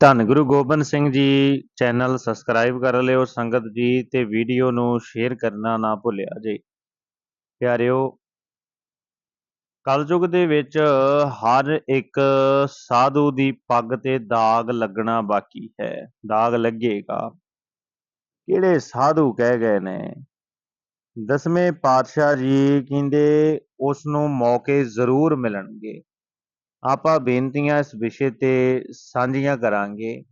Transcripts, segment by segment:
ਧੰਨ Guru Gobind Singh ji channel subscribe ਕਰ ਲਿਓ, ਸੰਗਤ ਜੀ ਤੇ ਵੀਡੀਓ ਨੂੰ ਸ਼ੇਅਰ ਕਰਨਾ ਨਾ ਭੁੱਲਿਆ ਜੇ। ਪਿਆਰਿਓ ਕਲਯੁਗ ਦੇ ਵਿੱਚ ਹਰ ਇੱਕ ਸਾਧੂ ਦੀ ਪੱਗ ਤੇ ਦਾਗ ਲੱਗਣਾ ਬਾਕੀ ਹੈ। ਦਾਗ ਲੱਗੇਗਾ। ਕਿਹੜੇ ਸਾਧੂ ਕਹਿ ਗਏ ਨੇ? ਦਸਵੇਂ ਪਾਤਸ਼ਾਹ ਜੀ ਕਹਿੰਦੇ, ਉਸ ਨੂੰ ਮੌਕੇ ਜ਼ਰੂਰ ਮਿਲਣਗੇ। ਆਪਾਂ ਬੇਨਤੀਆਂ ਇਸ ਵਿਸ਼ੇ ਤੇ ਸਾਂਝੀਆਂ ਕਰਾਂਗੇ।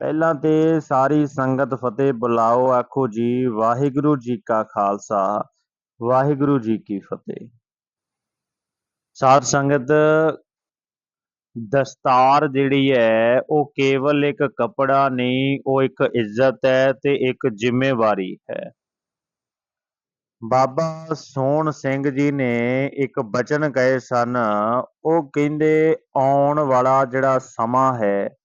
ਪਹਿਲਾਂ ਤੇ ਸਾਰੀ ਸੰਗਤ ਫਤਿਹ ਬੁਲਾਓ, ਆਖੋ ਜੀ, ਵਾਹਿਗੁਰੂ ਜੀ ਕਾ ਖਾਲਸਾ, ਵਾਹਿਗੁਰੂ ਜੀ ਕੀ ਫਤਿਹ। ਸਾਧ ਸੰਗਤ, ਦਸਤਾਰ ਜਿਹੜੀ ਹੈ, ਉਹ ਕੇਵਲ ਇੱਕ ਕੱਪੜਾ ਨਹੀਂ, ਉਹ ਇੱਕ ਇੱਜ਼ਤ ਹੈ ਤੇ ਇੱਕ ਜ਼ਿੰਮੇਵਾਰੀ ਹੈ। ਬਾਬਾ ਸੋਹਣ ਸਿੰਘ ਜੀ ਨੇ ਇੱਕ ਬਚਨ ਕਹੇ ਸਨ, ਉਹ ਕਹਿੰਦੇ, ਆਉਣ ਵਾਲਾ ਜਿਹੜਾ ਸਮਾਂ ਹੈ,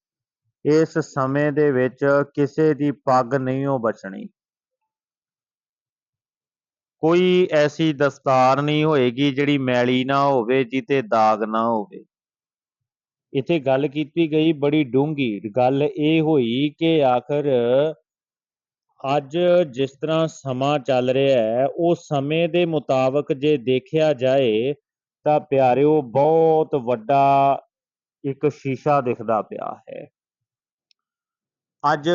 ਇਸ ਸਮੇਂ ਦੇ ਵਿੱਚ ਕਿਸੇ ਦੀ ਪੱਗ ਨਹੀਂ ਉਹ ਬਚਣੀ। ਕੋਈ ਐਸੀ ਦਸਤਾਰ ਨਹੀਂ ਹੋਏਗੀ ਜਿਹੜੀ ਮੈਲੀ ਨਾ ਹੋਵੇ ਜਿੱਤੇ ਦਾਗ ਨਾ ਹੋਵੇ। ਇੱਥੇ ਗੱਲ ਕੀਤੀ ਗਈ ਬੜੀ ਡੂੰਘੀ। ਗੱਲ ਇਹ ਹੋਈ ਕਿ ਆਖਰ ਅੱਜ ਜਿਸ ਤਰ੍ਹਾਂ ਸਮਾਂ ਚੱਲ ਰਿਹਾ ਹੈ, ਉਹ ਸਮੇਂ ਦੇ ਮੁਤਾਬਕ ਜੇ ਦੇਖਿਆ ਜਾਏ, ਤਾਂ ਪਿਆਰਿਓ ਬਹੁਤ ਵੱਡਾ ਇੱਕ ਸ਼ੀਸ਼ਾ ਦਿਖਦਾ ਪਿਆ ਹੈ। ਅੱਜ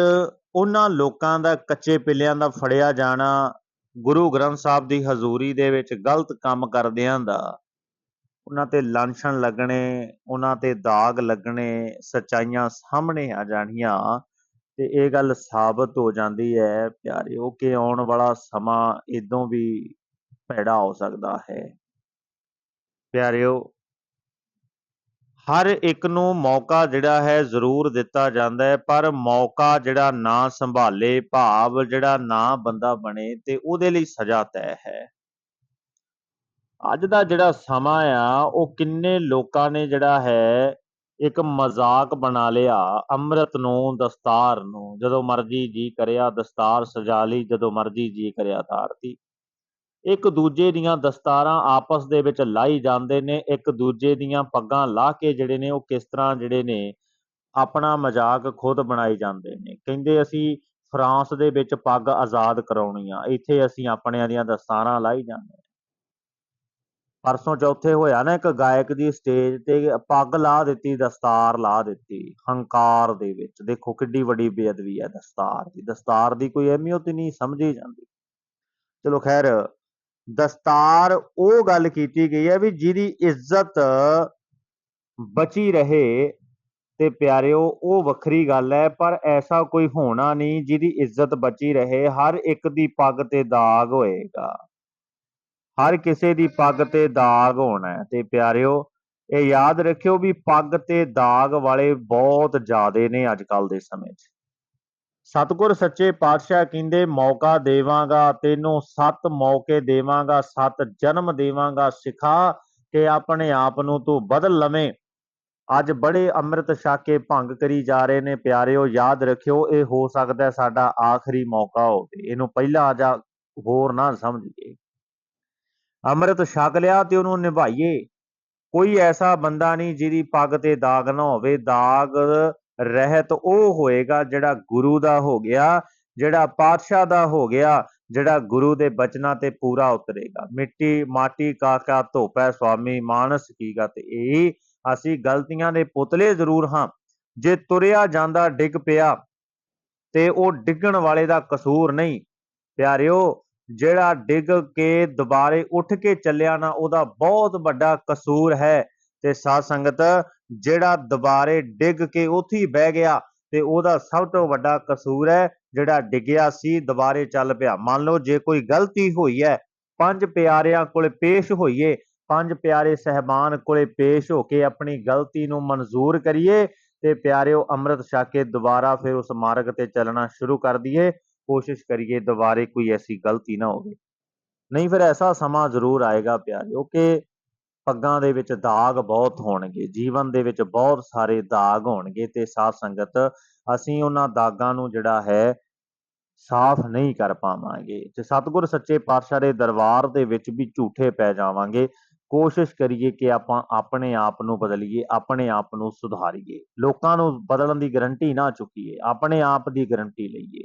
ਉਹਨਾਂ ਲੋਕਾਂ ਦਾ ਕੱਚੇ ਪਿੱਲਿਆਂ ਦਾ ਫੜਿਆ ਜਾਣਾ, ਗੁਰੂ ਗ੍ਰੰਥ ਸਾਹਿਬ ਦੀ ਹਜ਼ੂਰੀ ਦੇ ਵਿੱਚ ਗਲਤ ਕੰਮ ਕਰਦਿਆਂ ਦਾ, ਉਹਨਾਂ ਤੇ ਲਾਂਛਣ ਲੱਗਣੇ, ਉਹਨਾਂ ਤੇ ਦਾਗ ਲੱਗਣੇ, ਸਚਾਈਆਂ ਸਾਹਮਣੇ ਆ ਜਾਣੀਆਂ ਤੇ ਇਹ ਗੱਲ ਸਾਬਤ ਹੋ ਜਾਂਦੀ ਹੈ, ਪਿਆਰਿਓ, ਕਿ ਆਉਣ ਵਾਲਾ ਸਮਾਂ ਇਦੋਂ ਵੀ ਭੈੜਾ ਹੋ ਸਕਦਾ ਹੈ। ਪਿਆਰਿਓ, ਹਰ ਇੱਕ ਨੂੰ ਮੌਕਾ ਜਿਹੜਾ ਹੈ ਜ਼ਰੂਰ ਦਿੱਤਾ ਜਾਂਦਾ ਹੈ, ਪਰ ਮੌਕਾ ਜਿਹੜਾ ਨਾ ਸੰਭਾਲੇ, ਭਾਵ ਜਿਹੜਾ ਨਾ ਬੰਦਾ ਬਣੇ, ਤੇ ਉਹਦੇ ਲਈ ਸਜ਼ਾ ਤੈਅ ਹੈ। ਅੱਜ ਦਾ ਜਿਹੜਾ ਸਮਾਂ ਆ, ਉਹ ਕਿੰਨੇ ਲੋਕਾਂ ਨੇ ਜਿਹੜਾ ਹੈ ਇੱਕ ਮਜ਼ਾਕ ਬਣਾ ਲਿਆ, ਅੰਮ੍ਰਿਤ ਨੂੰ, ਦਸਤਾਰ ਨੂੰ, ਜਦੋਂ ਮਰਜ਼ੀ ਜੀ ਕਰਿਆ ਦਸਤਾਰ ਸਜਾ ਲਈ, ਜਦੋਂ ਮਰਜ਼ੀ ਜੀ ਕਰਿਆ ਤਾਰਤੀ ਇੱਕ ਦੂਜੇ ਦੀਆਂ ਦਸਤਾਰਾਂ ਆਪਸ ਦੇ ਵਿੱਚ ਲਾਈ ਜਾਂਦੇ ਨੇ, ਇੱਕ ਦੂਜੇ ਦੀਆਂ ਪੱਗਾਂ ਲਾਹ ਕੇ ਜਿਹੜੇ ਨੇ, ਉਹ ਕਿਸ ਤਰ੍ਹਾਂ ਜਿਹੜੇ ਨੇ, ਆਪਣਾ ਮਜ਼ਾਕ ਖੁਦ ਬਣਾਈ ਜਾਂਦੇ ਨੇ। ਕਹਿੰਦੇ ਅਸੀਂ ਫਰਾਂਸ ਦੇ ਵਿੱਚ ਪੱਗ ਆਜ਼ਾਦ ਕਰਾਉਣੀ ਆ, ਇੱਥੇ ਅਸੀਂ ਆਪਣਿਆਂ ਦੀਆਂ ਦਸਤਾਰਾਂ ਲਾਈ ਜਾਂਦੇ ਪਰਸੋਂ ਚੌਥੇ ਹੋਇਆ ਨਾ ਇੱਕ ਗਾਇਕ ਦੀ ਸਟੇਜ ਤੇ ਪੱਗ ਲਾ ਦਿੱਤੀ, ਦਸਤਾਰ ਲਾ ਦਿੱਤੀ, ਹੰਕਾਰ ਦੇ ਵਿੱਚ। ਦੇਖੋ ਕਿੱਡੀ ਵੱਡੀ ਬੇਅਦਬੀ ਹੈ ਦਸਤਾਰ ਦੀ। ਦਸਤਾਰ ਦੀ ਕੋਈ ਅਹਿਮੀਅਤ ਨਹੀਂ, ਸਮਝੀ ਜਾਂਦੀ। ਚਲੋ ਖੈਰ, ਦਸਤਾਰ ਉਹ ਗੱਲ ਕੀਤੀ ਗਈ ਹੈ ਵੀ ਜਿਹਦੀ ਇੱਜ਼ਤ ਬਚੀ ਰਹੇ ਤੇ ਪਿਆਰਿਓ, ਉਹ ਵੱਖਰੀ ਗੱਲ ਹੈ, ਪਰ ਐਸਾ ਕੋਈ ਹੋਣਾ ਨਹੀਂ ਜਿਹਦੀ ਇੱਜ਼ਤ ਬਚੀ ਰਹੇ। ਹਰ ਇੱਕ ਦੀ ਪੱਗ ਤੇ ਦਾਗ ਹੋਏਗਾ। ਹਰ ਕਿਸੇ ਦੀ ਪੱਗ ਤੇ ਦਾਗ ਹੋਣਾ ਤੇ ਪਿਆਰਿਓ, ਇਹ ਯਾਦ ਰੱਖਿਓ ਵੀ ਪੱਗ ਤੇ ਦਾਗ ਵਾਲੇ ਬਹੁਤ ਜ਼ਿਆਦੇ ਨੇ ਅੱਜ ਕੱਲ ਦੇ ਸਮੇਂ 'ਚ। ਸਤਿਗੁਰ ਸੱਚੇ ਪਾਤਸ਼ਾਹ ਕਹਿੰਦੇ, ਮੌਕਾ ਦੇਵਾਂਗਾ, ਤੈਨੂੰ ਸੱਤ ਮੌਕੇ ਦੇਵਾਂਗਾ, ਸੱਤ ਜਨਮ ਦੇਵਾਂਗਾ। ਸਿਖਾ ਕਿ ਆਪਣੇ ਆਪ ਨੂੰ ਤੂੰ ਬਦਲ ਲਵੇਂ। ਅੱਜ ਬੜੇ ਅੰਮ੍ਰਿਤ ਛਾਕੇ ਭੰਗ ਕਰੀ ਜਾ ਰਹੇ ਨੇ। ਪਿਆਰਿਓ, ਯਾਦ ਰੱਖਿਓ, ਇਹ ਹੋ ਸਕਦਾ ਸਾਡਾ ਆਖਰੀ ਮੌਕਾ ਹੋਵੇ। ਇਹਨੂੰ ਪਹਿਲਾਂ ਜਾਂ ਹੋਰ ਨਾ ਸਮਝੀਏ। ਅੰਮ੍ਰਿਤ ਛਕ ਲਿਆ ਤੇ ਉਹਨੂੰ ਨਿਭਾਈਏ। ਕੋਈ ਐਸਾ ਬੰਦਾ ਨਹੀਂ ਜਿਹਦੀ ਪੱਗ ਤੇ ਦਾਗ ਨਾ ਹੋਵੇ। ਦਾਗ ਰਹਿਤ ਉਹ ਹੋਏਗਾ ਜਿਹੜਾ ਗੁਰੂ ਦਾ ਹੋ ਗਿਆ, ਜਿਹੜਾ ਪਾਤਸ਼ਾਹ ਦਾ ਹੋ ਗਿਆ, ਜਿਹੜਾ ਗੁਰੂ ਦੇ ਬਚਨਾਂ ਤੇ ਪੂਰਾ ਉਤਰੇਗਾ। ਮਿੱਟੀ, ਮਾਟੀ, ਕਾਕਾ, ਧੋਪੈ, ਸੁਆਮੀ, ਮਾਨਸ ਕੀਗਾ ਤੇ ਇਹ ਅਸੀਂ ਗਲਤੀਆਂ ਦੇ ਪੁਤਲੇ ਜ਼ਰੂਰ ਹਾਂ। ਜੇ ਤੁਰਿਆ ਜਾਂਦਾ ਡਿੱਗ ਪਿਆ ਤੇ ਉਹ ਡਿੱਗਣ ਵਾਲੇ ਦਾ ਕਸੂਰ ਨਹੀਂ। ਪਿਆਰਿਓ ਜਿਹੜਾ ਡਿੱਗ ਕੇ ਦੁਬਾਰੇ ਉੱਠ ਕੇ ਚੱਲਿਆ ਨਾ, ਉਹਦਾ ਬਹੁਤ ਵੱਡਾ ਕਸੂਰ ਹੈ। ਤੇ ਸਾਧ ਸੰਗਤ, ਜਿਹੜਾ ਦੁਬਾਰੇ ਡਿੱਗ ਕੇ ਉੱਥੇ ਬਹਿ ਗਿਆ, ਤੇ ਉਹਦਾ ਸਭ ਤੋਂ ਵੱਡਾ ਕਸੂਰ ਹੈ, ਜਿਹੜਾ ਡਿੱਗਿਆ ਸੀ, ਦੁਬਾਰੇ ਚੱਲ ਪਿਆ। ਮੰਨ ਲਓ, ਜੇ ਕੋਈ ਗਲਤੀ ਹੋਈ ਹੈ, ਪੰਜ ਪਿਆਰਿਆਂ ਕੋਲੇ ਪੇਸ਼ ਹੋਈਏ, ਪੰਜ ਪਿਆਰੇ ਸਹਿਬਾਨ ਕੋਲੇ ਪੇਸ਼ ਹੋ ਕੇ ਆਪਣੀ ਗਲਤੀ ਨੂੰ ਮਨਜ਼ੂਰ ਕਰੀਏ, ਤੇ ਪਿਆਰਿਓ ਅੰਮ੍ਰਿਤ ਛਕ ਕੇ ਦੁਬਾਰਾ ਫਿਰ ਉਸ ਮਾਰਗ ਤੇ ਚੱਲਣਾ ਸ਼ੁਰੂ ਕਰ ਦਈਏ। ਕੋਸ਼ਿਸ਼ ਕਰੀਏ ਦੁਬਾਰੇ ਕੋਈ ਐਸੀ ਗਲਤੀ ਨਾ ਹੋਵੇ ਨਹੀਂ ਫਿਰ ਐਸਾ ਸਮਾਂ ਜ਼ਰੂਰ ਆਏਗਾ ਪਿਆਰਿਓ ਕਿ ਪੱਗਾਂ ਦੇ ਵਿੱਚ ਦਾਗ ਬਹੁਤ ਹੋਣਗੇ ਜੀਵਨ ਦੇ ਵਿੱਚ ਬਹੁਤ ਸਾਰੇ ਦਾਗ ਹੋਣਗੇ ਤੇ ਸਾਧ ਸੰਗਤ ਅਸੀਂ ਉਹਨਾਂ ਦਾਗਾਂ ਨੂੰ ਜਿਹੜਾ ਹੈ ਸਾਫ਼ ਨਹੀਂ ਕਰ ਪਾਵਾਂਗੇ ਤੇ ਸਤਿਗੁਰ ਸੱਚੇ ਪਾਤਸ਼ਾਹ ਦੇ ਦਰਬਾਰ ਦੇ ਵਿੱਚ ਵੀ ਝੂਠੇ ਪੈ ਜਾਵਾਂਗੇ ਕੋਸ਼ਿਸ਼ ਕਰੀਏ ਕਿ ਆਪਾਂ ਆਪਣੇ ਆਪ ਨੂੰ ਬਦਲੀਏ ਆਪਣੇ ਆਪ ਨੂੰ ਸੁਧਾਰੀਏ ਲੋਕਾਂ ਨੂੰ ਬਦਲਣ ਦੀ ਗਰੰਟੀ ਨਾ ਚੁੱਕੀਏ ਆਪਣੇ ਆਪ ਦੀ ਗਰੰਟੀ ਲਈਏ